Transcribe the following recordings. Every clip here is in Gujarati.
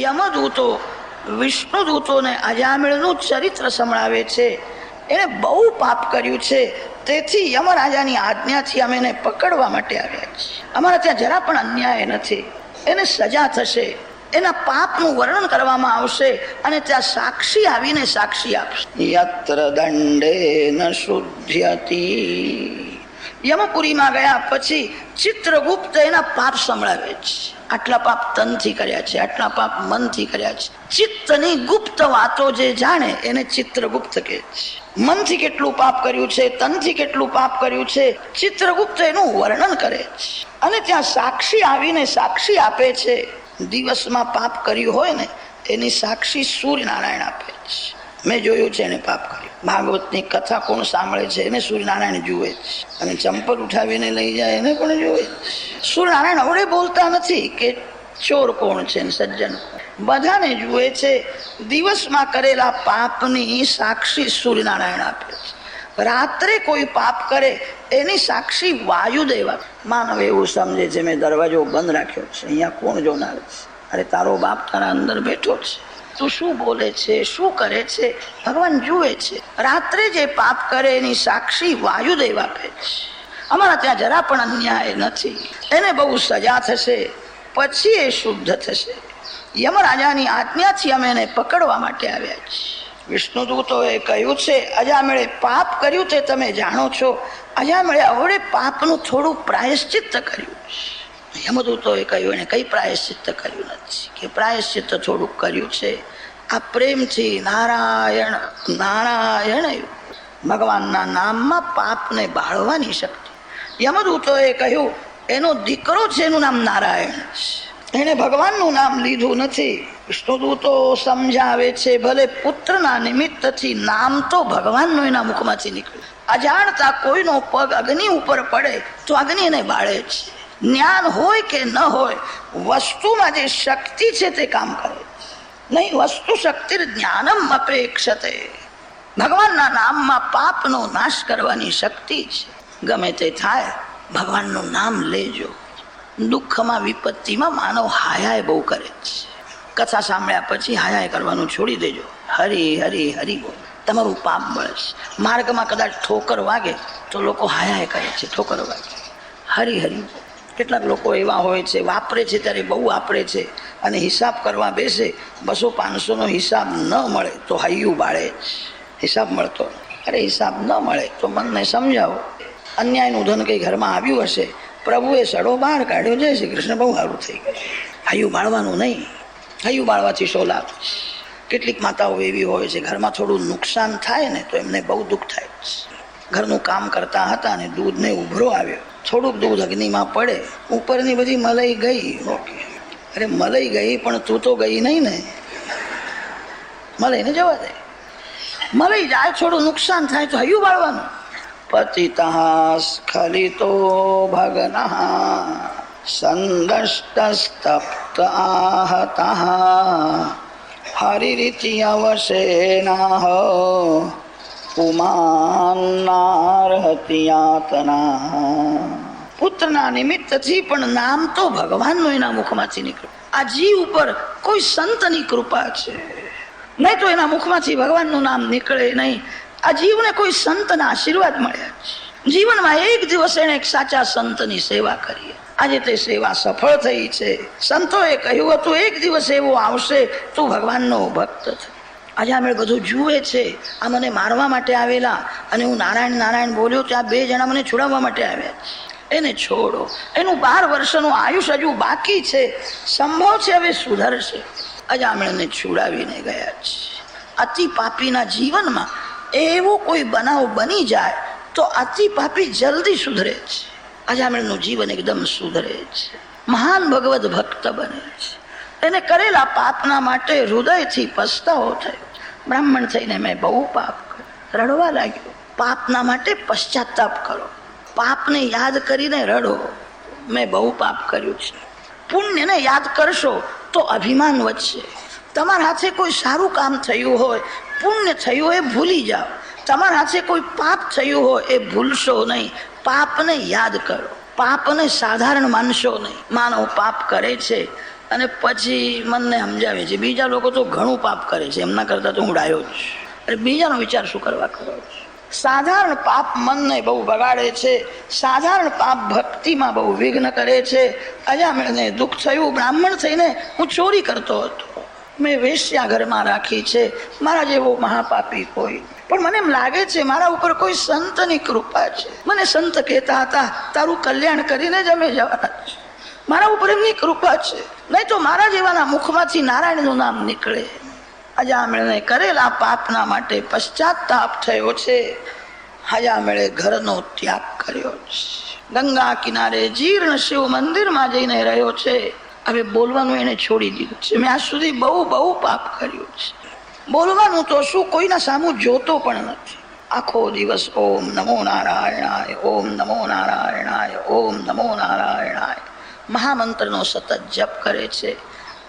યમદૂતો વિષ્ણુ દૂતોને અજામિળનું ચરિત્ર સંભળાવે છે. એણે બહુ પાપ કર્યું છે. તેથી યમરાજાની આજ્ઞાથી અમે એને પકડવા માટે આવ્યા છીએ. અમારા ત્યાં જરા પણ અન્યાય નથી. એને સજા થશે. એના પાપનું વર્ણન કરવામાં આવશે અને ત્યાં સાક્ષી આવીને સાક્ષી આપશે. યત્ર દંડે ન શુદ્ધ્યતી. યમપુરીમાં ગયા પછી ચિત્રગુપ્ત એના પાપ સંભળાવે છે. આટલા પાપ તનથી કર્યા છે, આટલા પાપ મનથી કર્યા છે. ચિત્તની ગુપ્ત વાતો જે જાણે, એને ચિત્રગુપ્ત કહે છે. મનથી કેટલું પાપ કર્યું છે, તનથી કેટલું પાપ કર્યું છે, ચિત્રગુપ્ત એનું વર્ણન કરે છે. અને ત્યાં સાક્ષી આવીને સાક્ષી આપે છે. દિવસમાં પાપ કર્યું હોય ને, એની સાક્ષી સૂર્યનારાયણ આપે છે. મેં જોયું છે એને પાપ કર્યું. ભાગવતની કથા કોણ સાંભળે છે એને સૂર્યનારાયણ જુએ છે. અને ચંપલ ઉઠાવીને લઈ જાય એને પણ જુએ સૂર્યનારાયણ અવડે બોલતા નથી કે ચોર કોણ છે સજ્જન. બધાને જુએ છે, દિવસમાં કરેલા પાપની સાક્ષી સૂર્યનારાયણ આપે છે. રાત્રે કોઈ પાપ કરે, એની સાક્ષી વાયુદેવ માનવ એવું સમજે છે, મેં દરવાજો બંધ રાખ્યો છે, અહીંયા કોણ જોનાર છે? અરે તારો બાપ તારા અંદર બેઠો છે. તું શું બોલે છે? શું કરે છે? ભગવાન જુએ છે. રાત્રે જે પાપ કરે એની સાક્ષી વાયુદેવ આપે છે. અમારા ત્યાં જરા પણ અન્યાય નથી. એને બહુ સજા થશે. પછી એ શુદ્ધ થશે. યમરાજાની આજ્ઞાથી અમે એને પકડવા માટે આવ્યા છીએ. વિષ્ણુદૂતોએ કહ્યું છે, અજામેળે પાપ કર્યું તે તમે જાણો છો. અજામેળે અવળે પાપનું થોડું પ્રાયશ્ચિત્ત કર્યું છે. યમદૂતોએ કહ્યું, એને કંઈ પ્રાયશ્ચિત્ત કર્યું નથી. કે પ્રાયશ્ચિત્ત થોડુંક કર્યું છે. આ પ્રેમથી નારાયણ નારાયણ ભગવાનના નામમાં પાપને બાળવાની શક્તિ. યમદૂતોએ કહ્યું, એનો દીકરો છે, એનું નામ નારાયણ છે. એણે ભગવાનનું નામ લીધું નથી. વિષ્ણુદૂતો સમજાવે છે, ભલે પુત્રના નિમિત્તથી નામ તો ભગવાનનું એના મુખમાંથી નીકળ્યું અજાણતા કોઈનો પગ અગ્નિ ઉપર પડે, તો અગ્નિ એને બાળે છે. જ્ઞાન હોય કે ન હોય, વસ્તુમાં જે શક્તિ છે તે કામ કરે નહીં, વસ્તુ શક્તિ જ્ઞાનમ અપેક્ષતે. ભગવાનના નામમાં પાપનો નાશ કરવાની શક્તિ છે. ગમે તે થાય, ભગવાનનું નામ લેજો. દુઃખમાં, વિપત્તિમાં માનવ હાયાય બહુ કરે છે. કથા સાંભળ્યા પછી હાયાય કરવાનું છોડી દેજો. હરી હરી હરી બોલ. તમારું પાપ બળશે માર્ગમાં કદાચ ઠોકર વાગે તો લોકો હાયાય કરે છે, ઠોકર વાગે. હરી હરી બોલ. કેટલાક લોકો એવા હોય છે, વાપરે છે ત્યારે બહુ વાપરે છે અને હિસાબ કરવા બેસે, બસો પાંચસોનો હિસાબ ન મળે તો હૈયું બાળે. હિસાબ મળતો અરે હિસાબ ન મળે તો મનને સમજાવો. અન્યાયનું ધન કંઈ ઘરમાં આવ્યું હશે? પ્રભુએ સડો બહાર કાઢ્યો. જય શ્રી કૃષ્ણ. બહુ સારું થઈ ગયું. હૈયું બાળવાનું નહીં. હૈયું બાળવાથી શો લાભ કેટલીક માતાઓ એવી હોય છે, ઘરમાં થોડું નુકસાન થાય ને તો એમને બહુ દુઃખ થાય. ઘરનું કામ કરતા હતા ને દૂધને ઉભરો આવ્યો. થોડુંક દૂધ અગ્નિમાં પડે, ઉપરની બધી મલાઈ ગઈ. ઓકે અરે મલાઈ ગઈ, પણ તું તો ગઈ નહીં ને. મલાઈને જવા દે. મલાઈ જાય, થોડું નુકસાન થાય તો હૈયું બાળવાનું. પતિતા સ્ખલિતો ભગન, સંદષ્ટસ્તપ્ત આહતા. હરિરીતિ અવશેના યાતના પુત્રના નિમિત્તથી પણ નામ તો ભગવાનનું એના મુખમાંથી નીકળ્યું. આ જીવ ઉપર કોઈ સંતની કૃપા છે. નહીં તો એના મુખમાંથી ભગવાનનું નામ નીકળે નહીં. આ જીવને કોઈ સંતના આશીર્વાદ મળ્યા છે જીવનમાં એક દિવસ એને એક સાચા સંતની સેવા કરીએ આજે તે સેવા સફળ થઈ છે. સંતોએ કહ્યું હતું, એક દિવસ એવો આવશે, તું ભગવાનનો ભક્ત છે અમે બધું જુએ છે. આ મને મારવા માટે આવેલા. અને હું નારાયણ નારાયણ બોલ્યો ત્યાં બે જણા મને છોડાવવા માટે આવ્યા એને છોડો. એનું બાર વર્ષનું આયુષ હજુ બાકી છે. સંભવ છે હવે સુધરશે. અજામણને છોડાવીને ગયા છે અતિ પાપીના જીવનમાં એવો કોઈ બનાવ બની જાય તો અતિ પાપી જલ્દી સુધરે છે. અજામણનું જીવન એકદમ સુધરે છે. મહાન ભગવત ભક્ત બને છે. એને કરેલા પાપના માટે હૃદયથી પસ્તાવો થયો. બ્રાહ્મણ થઈને મેં બહુ પાપ કર્યું. રડવા લાગ્યો. પાપના માટે પશ્ચાતાપ કરો પાપને યાદ કરીને રડો. મેં બહુ પાપ કર્યું છે. પુણ્યને યાદ કરશો તો અભિમાન વધશે. તમારા હાથે કોઈ સારું કામ થયું હોય, પુણ્ય થયું હોય ભૂલી જાઓ. તમારા હાથે કોઈ પાપ થયું હોય એ ભૂલશો નહીં. પાપને યાદ કરો. પાપને સાધારણ માનશો નહીં. માનવ પાપ કરે છે અને પછી મનને સમજાવે છે. બીજા લોકો તો ઘણું પાપ કરે છે. એમના કરતાં તો હું ડાયો જ છું. બીજાનો વિચાર શું કરવા કરો છો? સાધારણ પાપ મનને બહુ બગાડે છે. સાધારણ પાપ ભક્તિમાં બહુ વિઘ્ન કરે છે. અજામણને દુઃખ થયું, બ્રાહ્મણ થઈને હું ચોરી કરતો હતો. મેં વેશ્યા ઘરમાં રાખી છે. મારા જેવો મહાપાપી કોઈ. પણ મને એમ લાગે છે, મારા ઉપર કોઈ સંતની કૃપા છે. મને સંત કહેતા હતા, તારું કલ્યાણ કરીને જ અમે જવાના છે મારા ઉપર એમની કૃપા છે. નહીં તો મારા જેવાના મુખમાંથી નારાયણનું નામ નીકળે. અજામણે કરેલા પાપના માટે પશ્ચાતાપ થયો છે. હજામેળે ઘરનો ત્યાગ કર્યો છે. ગંગા કિનારે જીર્ણ શિવ મંદિરમાં જઈને રહ્યો છે. હવે બોલવાનું એને છોડી દીધું છે. મેં આજ સુધી બહુ બહુ પાપ કર્યું છે. બોલવાનું તો શું કોઈના સામું જોતો પણ નથી. આખો દિવસ ઓમ નમો નારાયણાય, ઓમ નમો નારાયણાય, ઓમ નમો નારાયણાય. મહામંત્રનો સતત જપ કરે છે.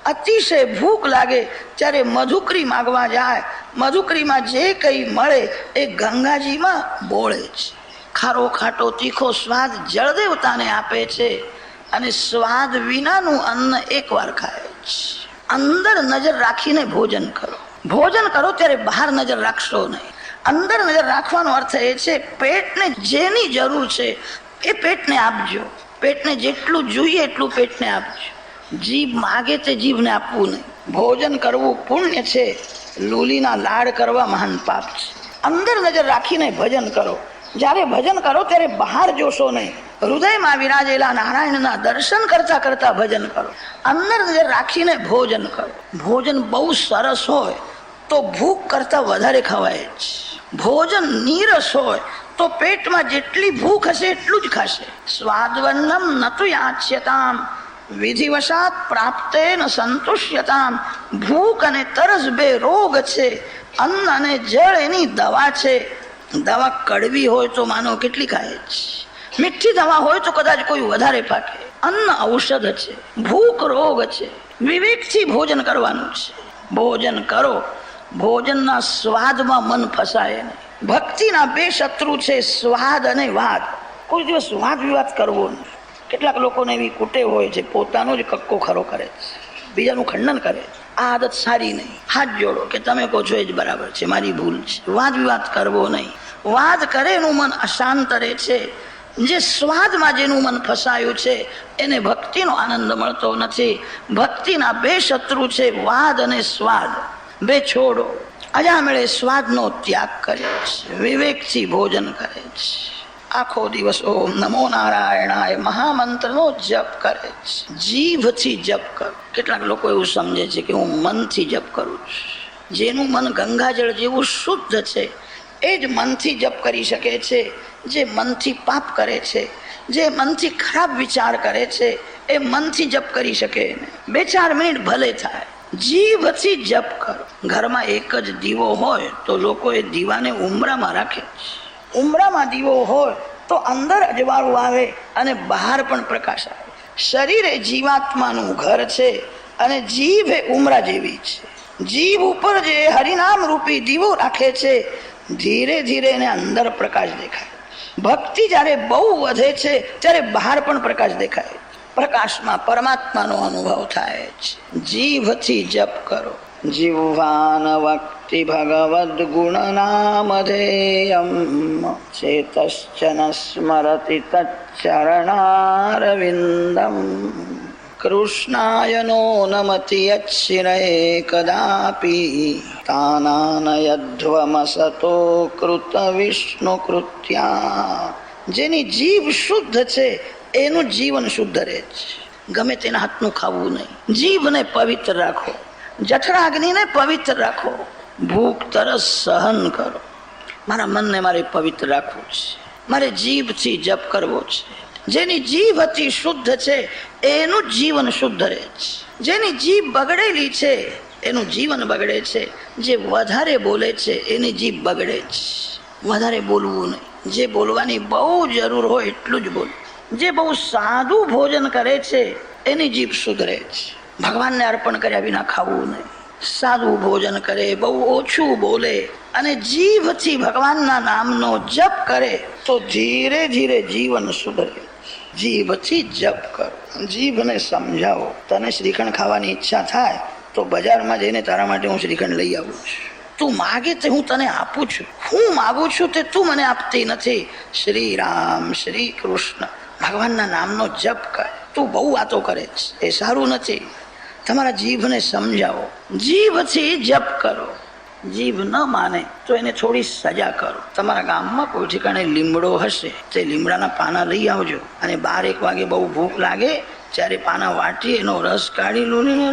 અતિશય ભૂખ લાગે ત્યારે મધુકરી માગવા જાય. મધુકરીમાં જે કંઈ મળે એ ગંગાજીમાં બોળે છે. ખારો ખાટો તીખો સ્વાદ જળદેવતાને આપે છે અને સ્વાદ વિનાનું અન્ન એકવાર ખાય છે. અંદર નજર રાખીને ભોજન કરો. ભોજન કરો ત્યારે બહાર નજર રાખશો નહીં. અંદર નજર રાખવાનો અર્થ એ છે, પેટને જેની જરૂર છે એ પેટને આપજો. પેટને જેટલું જોઈએ એટલું પેટને આપજો. જીભ માગે તે જીભને આપવું નહીં. ભોજન કરવું પુણ્ય છે. લૂલીના લાડ કરવા મહાન પાપ છે. અંદર નજર રાખીને ભજન કરો. જ્યારે ભજન કરો ત્યારે બહાર જોશો નહીં. હૃદયમાં વિરાજેલા નારાયણના દર્શન કરતા કરતા ભજન કરો. અંદર નજર રાખીને ભોજન કરો. ભોજન બહુ સરસ હોય તો ભૂખ કરતા વધારે ખવાય છે ભોજન નીરસ હોય તો પેટમાં જેટલી ભૂખ હશે એટલું જ ખાશે. સ્વાદવન્નમ નતુ યાચ્યતામ. વિધિવશાત પ્રાપ્તે ન સંતુષ્યતામ. ભૂખ અને તરસ બે રોગ છે. અન્ન અને જળ એની દવા છે. દવા કડવી હોય તો માનો કેટલી ખાય છે મીઠી દવા હોય તો કદાચ કોઈ વધારે પાકે. અન્ન ઔષધ છે. ભૂખ રોગ છે. વિવેકથી ભોજન કરવાનું છે. ભોજન કરો. ભોજનના સ્વાદમાં મન ફસાય નહીં ભક્તિના બે શત્રુ છે, સ્વાદ અને વાદ. કોઈ દિવસ વાદ વિવાદ કરવો નહીં કેટલાક લોકોને એવી કુટેવ હોય છે, પોતાનો જ કક્કો ખરો કરે છે. બીજાનું ખંડન કરે આ આદત સારી નહીં. હાથ જોડો કે તમે કહો છો એ જ બરાબર છે, મારી ભૂલ છે. વાદ વિવાદ કરવો નહીં. વાદ કરે એનું મન અશાંત રહે છે. જે સ્વાદમાં જેનું મન ફસાયું છે, એને ભક્તિનો આનંદ મળતો નથી. ભક્તિના બે શત્રુ છે, વાદ અને સ્વાદ. બે છોડો. અજામેળે સ્વાદનો ત્યાગ કરે છે, વિવેકથી ભોજન કરે છે. આખો દિવસ ઓમ નમો નારાયણાય મહામંત્રનો જપ કરે છે. જીભથી જપ કરો. કેટલાક લોકો એવું સમજે છે કે હું મનથી જપ કરું છું. જેનું મન ગંગાજળ જેવું શુદ્ધ છે, એ જ મનથી જપ કરી શકે છે, જે મનથી પાપ કરે છે, જે મનથી ખરાબ વિચાર કરે છે, એ મનથી જપ કરી શકે બે ચાર મિનિટ ભલે થાય. જીભથી જપ કરો. ઘરમાં એક જ દીવો હોય તો લોકો એ દીવાને ઉમરામાં રાખે છે ઉમરામાં દીવો હોય તો અંદર અજવાળું આવે અને બહાર પણ પ્રકાશ આવે. શરીર એ જીવાત્માનું ઘર છે અને જીભ એ ઉમરા જેવી છે. જીભ ઉપર જે હરિનામ રૂપી દીવો રાખે છે, ધીરે ધીરે એને અંદર પ્રકાશ દેખાય. ભક્તિ જ્યારે બહુ વધે છે, ત્યારે બહાર પણ પ્રકાશ દેખાય. પ્રકાશમાં પરમાત્માનો અનુભવ થાય છે જીભથી જપ કરો. જીવવાન વક્તિ ભગવદ ગુણ નામધેયમ ચેતશ્ચન સ્મરતિ તચ્ચરણારવિંદમ કૃષ્ણાય નો નમતિ યચ્છિરે કદાપી તાનાનયધ્વમસતો કૃત વિષ્ણુ કૃત્યા જેની જીભ શુદ્ધ છે એનું જીવન શુદ્ધ રહે છે ગમે તેના હાથનું ખાવું નહીં. જીભને પવિત્ર રાખો. જઠરાગ્નિને પવિત્ર રાખો. ભૂખ, તરસ સહન કરો. મારા મનને મારે પવિત્ર રાખવું છે. મારે જીભથી જપ કરવો છે. જેની જીભ અતિ શુદ્ધ છે, એનું જીવન શુદ્ધ રહે છે જેની જીભ બગડેલી છે, એનું જીવન બગડે છે. જે વધારે બોલે છે, એની જીભ બગડે છે વધારે બોલવું નહીં. જે બોલવાની બહુ જરૂર હોય, એટલું જ બોલ. જે બહુ સાદું ભોજન કરે છે, એની જીભ સુધરે છે. ભગવાનને અર્પણ કર્યા વિના ખાવું નહીં. સાદું ભોજન કરે, બહુ ઓછું બોલે અને જીભથી ભગવાનના નામનો જપ કરે, તો ધીરે ધીરે જીવન સુધરે જીભથી જપ કરો. જીભને સમજાવો. તને શ્રીખંડ ખાવાની ઈચ્છા થાય, તો બજારમાં જઈને તારા માટે હું શ્રીખંડ લઈ આવું છું. તું માગે તે હું તને આપું છું. હું માગું છું તે તું મને આપતી નથી. શ્રી રામ શ્રી કૃષ્ણ. ભગવાનના નામનો જપ કર. તું બહુ વાતો કરે છે. એ સારું નથી. તમારા જીભને સમજાવો. જીભથી જપ કરો. જીભ ન માને તો એને થોડી સજા કરો. તમારા ગામમાં કોઈ ઠેકાણે લીમડો હશે તે લીમડાના પાના લઈ આવજો. અને બાર એક વાગે બહુ ભૂખ લાગે ત્યારે પાના વાટી એનો રસ કાઢી લૂલીને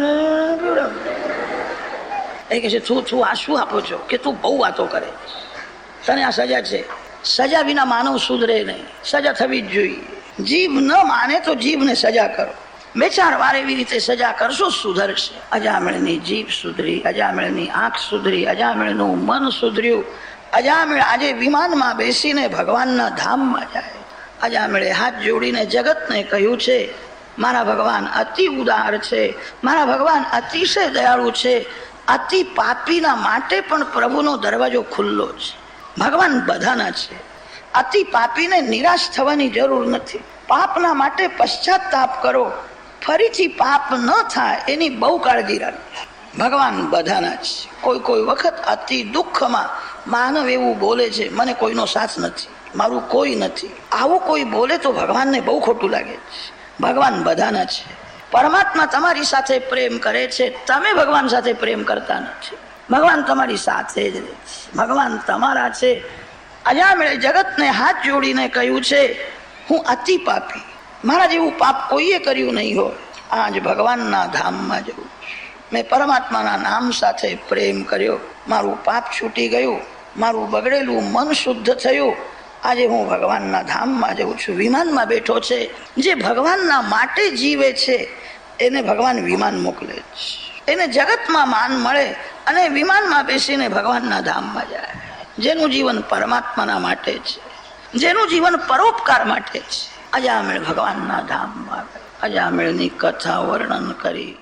એ કહે છે તું તું આ શું આપો છો કે તું બહુ વાતો કરે? તને આ સજા છે. સજા વિના માનવ સુધરે નહીં. સજા થવી જ જોઈએ. જીભ ન માને તો જીભને સજા કરો. બે ચાર વાર એવી રીતે સજા કરશો, સુધરશે. અજામળની જીભ સુધરી, અજામળની આંખ સુધરી, અજામળનું મન સુધર્યું. અજામળ આજે વિમાનમાં બેસીને ભગવાનના ધામમાં જાય. અજામળે હાથ જોડીને જગતને કહ્યું છે, મારા ભગવાન અતિ ઉદાર છે, મારા ભગવાન અતિશય દયાળુ છે. અતિ પાપીના માટે પણ પ્રભુનો દરવાજો ખુલ્લો છે. ભગવાન બધાના છે. અતિ પાપીને નિરાશ થવાની જરૂર નથી. પાપના માટે પશ્ચાતાપ કરો. ફરીથી પાપ ન થાય એની બહુ કાળજી રાખો ભગવાન બધાના છે. કોઈ કોઈ વખત અતિ દુઃખમાં માનવ એવું બોલે છે, મને કોઈનો સાથ નથી, મારું કોઈ નથી. આવું કોઈ બોલે તો ભગવાનને બહુ ખોટું લાગે છે. ભગવાન બધાના છે. પરમાત્મા તમારી સાથે પ્રેમ કરે છે. તમે ભગવાન સાથે પ્રેમ કરતા નથી. ભગવાન તમારી સાથે જ ભગવાન તમારા છે. અજામેળે જગતને હાથ જોડીને કહ્યું છે, હું અતિ પાપી. મારા જેવું પાપ કોઈએ કર્યું નહીં હોય આજ ભગવાનના ધામમાં જવું મેં પરમાત્માના નામ સાથે પ્રેમ કર્યો. મારું પાપ છૂટી ગયું. મારું બગડેલું મન શુદ્ધ થયું. આજે હું ભગવાનના ધામમાં જઉં છું. વિમાનમાં બેઠો છે. જે ભગવાનના માટે જીવે છે, એને ભગવાન વિમાન મોકલે છે. એને જગતમાં માન મળે અને વિમાનમાં બેસીને ભગવાનના ધામમાં જાય. જેનું જીવન પરમાત્માના માટે છે. જેનું જીવન પરોપકાર માટે છે. અજામેળ ભગવાનના ધામમાં અજામેળની કથા વર્ણન કરી.